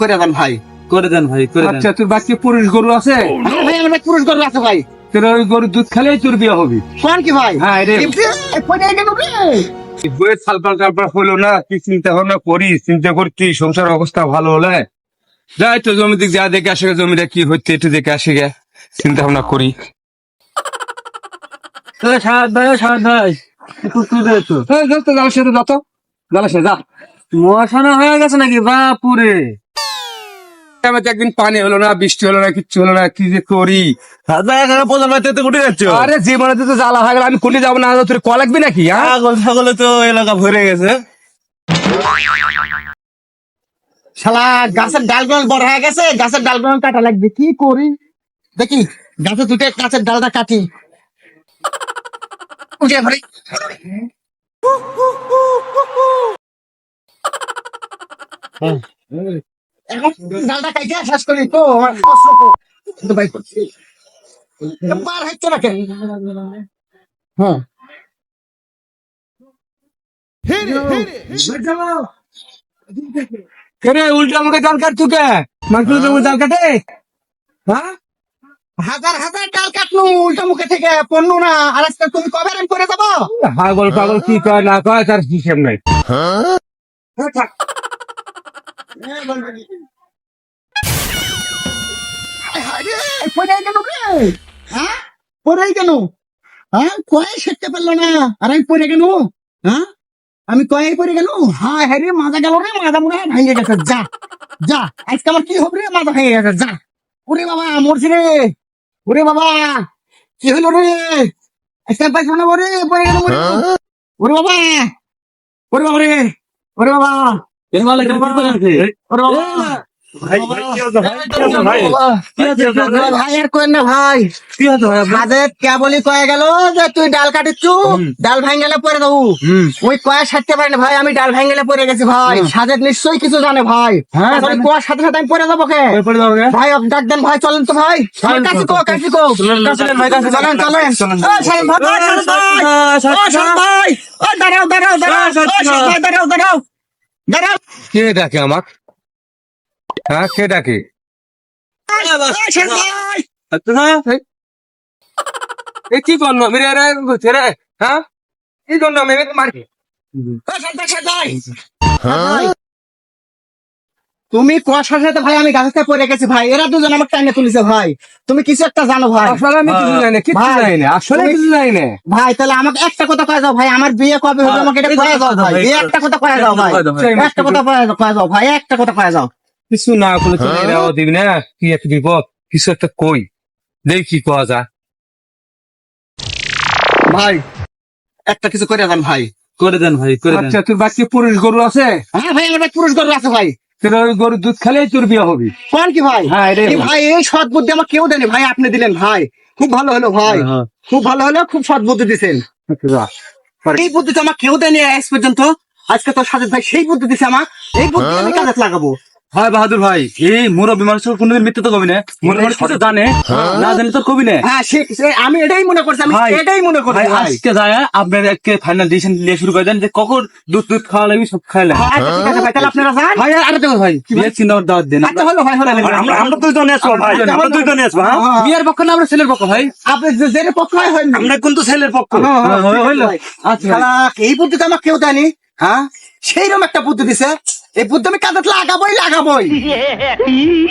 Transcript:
করে দেন ভাই করে দেন ভাই করে দেন। আচ্ছা তোর বাচ্চা পুরুষ গরু আছে? হ্যাঁ ভাই আমার পুরুষ গরু আছে ভাই। তোর ওই গরুর দুধ খেলেই তোর বিয়ে হবে। কোন কি ভাই? হ্যাঁ রে? বইয়ের সালপাল টালপাল হলো না কি চিন্তা ভাবনা করি চিন্তা করছি সংসার অবস্থা ভালো হলে? যাই তো জমি দিক যা দেখে আসে জমিটা কি হচ্ছে একটু দেখে আসে গে চিন্তা ভাবনা করি। সাত ভাই সাত ভাই একটু তুলে তো এই, যা তো জালার সাথে যা তো। জালার সাথে যা। মশানা হয়ে গেছে নাকি? বাপুরে। আমার একদিন পানি হলো না বৃষ্টি হলো না কিচ্ছু হলো না কি যে করি? যাচ্ছ? আরে জীবনে তো জ্বালা হয়ে গেল আমি কোনে যাব না তোর ক লাগবে নাকি হ্যাঁ? ছাগলে তো এলাকা ভরে গেছে। শালা গাছের ডালগুলো বড় হয়ে গেছে গাছের ডালগুলো কাটা লাগবে কি করি? দেখি গাছে দুটো গাছের ডালটা কাটি। উঠে ভাই এখন ডালটা কাটে শেষ করি। তো। কিন্তু ভাই বার হ্যাঁ। কেরে উল্টা মুখে জাল কাট তুকে মাংস তো জাল কাটে? হ্যাঁ? হাজার হাজার ডাল কাটলো উল্টা মুখে থেকে। পণ্য না। আর আজকে তুমি কবে রান করে যাব পাগল পাগল কি কয় না কয় তার হিসেব নাই। পড়ে কেন? রে হ্যাঁ কেন? হ্যাঁ? কয়ে শিখতে পারল না। আর আমি পড়ে কেন? হ্যাঁ? আমি কয়ে পড়ে গেল হ্যাঁ হ্যাঁ রে মাজা গেল রে মাজা মনে হয় ভেঙে গেছে। যা যা আজকে আমার কি হবে রে? মাজা ভেঙে গেছে যা। ওরে বাবা মরছি রে। ওরে বাবা কি হলো রে? আজকে পাইছো না ওরে পড়ে গেল ওরে ওরে বাবা ওরে বাবা রে ওরে বাবা। ওরে বাবা। আমি ডাল ভাঙ্গেলে পরে গেছি ভাই। সাজের নিশ্চয়ই কিছু জানে ভাই। হ্যাঁ, কুয়ার সাথে সাথে আমি পরে যাব ভাই ডাক দেন ভাই চলেন তো ভাই। কাশি কো কাশি কো চলেন চলেন ভাই, দাঁড়াও দাঁড়াও কে ডাকে আমাক হ্যাঁ কে ডাকে? এ কি করল মেরে রে ছেড়ে হ্যাঁ? কি করল মেরে মারি ও, শাহিন ভাই, শাহিন ভাই। ভাই, তুমি কুয়াশার সাথে ভাই আমি গাছেতে পড়ে গেছি ভাই। এরা দুজন আমার টাইমে তুলেছে ভাই। তুমি কিছু একটা জানো ভাই। আসলে আমি কিছু জানি না ভাই, জানি না আসলে কিছু জানি না। ভাই তাহলে আমাকে একটা কথা কয়ে দাও ভাই। আমার বিয়ে কবে হবে? আমাকে এটা কয়ে দাও ভাই। একটা কথা কয়ে দাও ভাই। একটা কথা কয়ে দাও ভাই। একটা কথা কয়ে দাও। কিছু না করলে তো এরাও দিবি না? কি একটা বিপদ? কিছু একটা কই। দেখি কি করা যায়। ভাই একটা কিছু করে দেন ভাই। করে দেন ভাই করে দেন। আচ্ছা তোর বাচ্চা পুরুষ গরু আছে? হ্যাঁ ভাই আমার পুরুষ গরু আছে ভাই। তোর ওই গরুর দুধ খেলেই তোর বিয়ে হবে। কোন কি ভাই? হ্যাঁ রে ভাই। এই সৎ বুদ্ধি আমার কেউ দেয়নি। ভাই আপনি দিলেন ভাই। খুব ভালো হলো ভাই। হ্যাঁ। খুব ভালো হলো খুব সৎ বুদ্ধি দিছেন। এই বুদ্ধি তো আমার কেউ দেয়নি আজ পর্যন্ত। আজকে তো সাজেদ ভাই সেই বুদ্ধি দিছে আমার। এই বুদ্ধি আমি কাজে লাগাবো? ভাই বাহাদুর ভাই। এই মুরব্বী মানুষ কোনদিন মিথ্যে তো কবি না মুরব্বী মানুষ তো জানে না জানে তো কবি না হ্যাঁ আমি এটাই মনে করছি আমি এটাই মনে করছি আজকে যায় আপনার একটা ফাইনাল ডিসিশন নিয়ে শুরু করে দেন যে কখন দুধ দুধ খাওয়া লাগবে সব খাওয়া লাগবে। আচ্ছা, ঠিক আছে ভাই তাহলে আপনারা যান। ভাই আর দেখো ভাই বিয়ের চিন্তা ভাবনা দাওয়াত দেন। আচ্ছা হলো ভাই হলো আমরা আমরা দুইজনে আসব ভাই আমরা দুইজনে আসব হ্যাঁ? হ্যাঁ। বিয়ের পক্ষ না আমরা ছেলের পক্ষ ভাই। আপনি যে পক্ষ হয় আমরা কিন্তু ছেলের পক্ষ। হ্যাঁ, হ্যাঁ, হ্যাঁ। আচ্ছা এই আমার কেউ হ্যাঁ? সেইরকম একটা বুদ্ধি দিছে এই বুদ্ধি আমি কাজে লাগাবোই লাগাবোই।